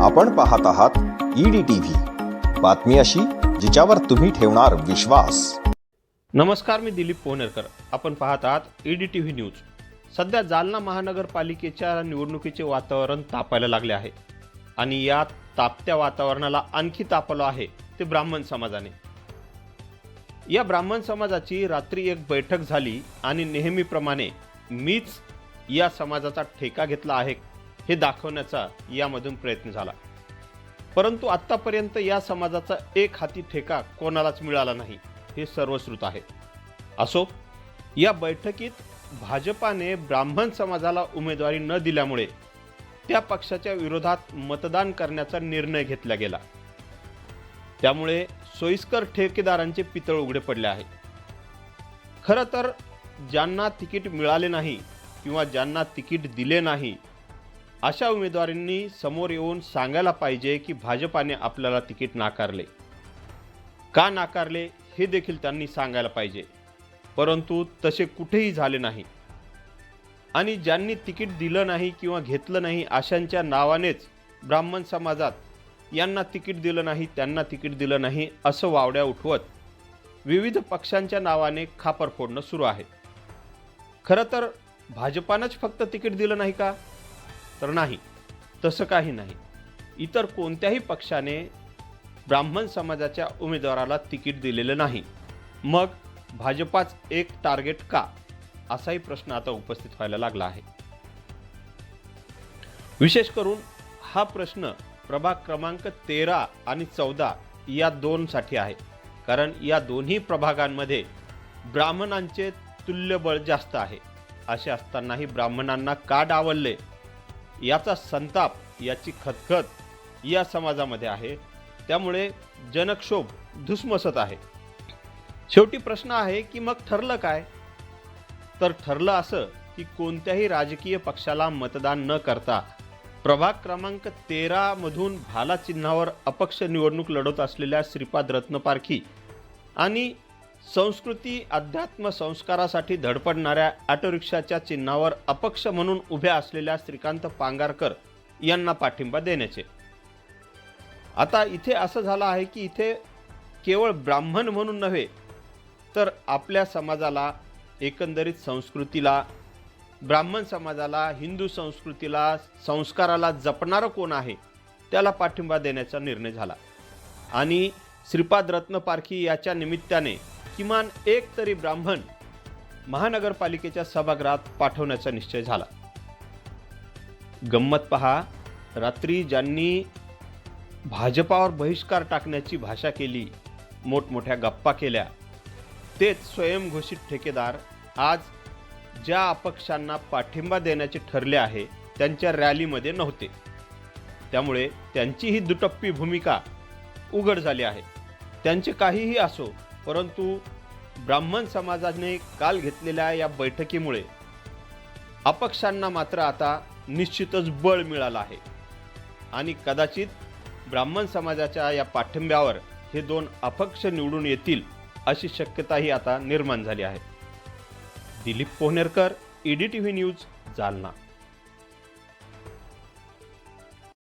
आपण पाहत आहात ईडी टीव्ही बातमी अशी जिच्यावर तुम्ही ठेवणार विश्वास. नमस्कार मी दिलीप पोहनेरकर. आपण पाहत आहात ईडी टी व्ही न्यूज सध्या जालना महानगरपालिकेच्या निवडणुकीचे वातावरण तापायला लागले आहे. आणि या तापत्या वातावरणाला आणखी तापलं आहे ते ब्राह्मण समाजाने. या ब्राह्मण समाजाची रात्री एक बैठक झाली आणि नेहमीप्रमाणे मीच या समाजाचा ठेका घेतला आहे. हे दाखवण्याचा यामधून प्रयत्न झाला. परंतु आत्तापर्यंत या समाजाचा एक हाती ठेका कोणालाच मिळाला नाही हे सर्वश्रुत आहे. असो या बैठकीत भाजपाने ब्राह्मण समाजाला उमेदवारी न दिल्यामुळे त्या पक्षाच्या विरोधात मतदान करण्याचा निर्णय घेतला गेला. त्यामुळे सोयीस्कर ठेकेदारांचे पितळ उघडे पडले आहे. खरं तर ज्यांना तिकीट मिळाले नाही किंवा ज्यांना तिकीट दिले नाही अशा उमेदवारांनी समोर येऊन सांगायला पाहिजे की भाजपाने आपल्याला तिकीट नाकारले. का नाकारले हे देखील त्यांनी सांगायला पाहिजे. परंतु तसे कुठेही झाले नाही. आणि ज्यांनी तिकीट दिलं नाही किंवा घेतलं नाही अशांच्या नावानेच ब्राह्मण समाजात यांना तिकीट दिलं नाही त्यांना तिकीट दिलं नाही असं वावड्या उठवत विविध पक्षांच्या नावाने खापर फोडणं सुरू आहे. खरं तर भाजपानंच फक्त तिकीट दिलं नाही का? तर नाही तसं काही नाही. इतर कोणत्याही पक्षाने ब्राह्मण समाजाच्या उमेदवाराला तिकीट दिलेलं नाही. मग भाजपाच एक टार्गेट का? असाही प्रश्न आता उपस्थित व्हायला लागला आहे. विशेष करून हा प्रश्न प्रभाग क्रमांक तेरा आणि चौदा या दोनसाठी आहे. कारण या दोन्ही प्रभागांमध्ये ब्राह्मणांचे तुल्यबळ जास्त आहे. असे असतानाही ब्राह्मणांना का डावलले? याचा संताप याची खतखत या समाजामध्ये आहे. त्यामुळे जनक्षोभ धुसमसत आहे. शेवटी प्रश्न आहे की मग ठरलं काय? तर ठरलं असं की कोणत्याही राजकीय पक्षाला मतदान न करता प्रभाग क्रमांक तेरामधून भाला चिन्हावर अपक्ष निवडणूक लढवत असलेल्या श्रीपाद रत्नपारखी आणि संस्कृती अध्यात्म संस्कारासाठी धडपडणाऱ्या ऑटोरिक्षाच्या चिन्हावर अपक्ष म्हणून उभ्या असलेल्या श्रीकांत पांगारकर यांना पाठिंबा देण्याचे. आता इथे असं झालं आहे की इथे केवळ ब्राह्मण म्हणून नव्हे तर आपल्या समाजाला एकंदरीत संस्कृतीला ब्राह्मण समाजाला हिंदू संस्कृतीला संस्काराला जपणारं कोण आहे त्याला पाठिंबा देण्याचा निर्णय झाला. आणि श्रीपाद रत्न पारखी याच्या निमित्ताने किमान एक तरी ब्राह्मण महानगरपालिकेच्या सभागृहात पाठवण्याचा निश्चय झाला. गंमत पहा रात्री ज्यांनी भाजपावर बहिष्कार टाकण्याची भाषा केली मोठमोठ्या गप्पा केल्या तेच स्वयंघोषित ठेकेदार आज ज्या अपक्षांना पाठिंबा देण्याचे ठरले आहे त्यांच्या रॅलीमध्ये नव्हते. त्यामुळे त्यांची ही दुटप्पी भूमिका उघड झाली आहे. त्यांचे काहीही असो परंतु ब्राह्मण समाजाने काल घेतलेल्या या बैठकीमुळे अपक्षांना मात्र आता निश्चितच बळ मिळालं आहे. आणि कदाचित ब्राह्मण समाजाच्या या पाठिंब्यावर हे दोन अपक्ष निवडून येतील अशी शक्यताही आता निर्माण झाली आहे. Dilip Pohnerkar ED TV news Jalna.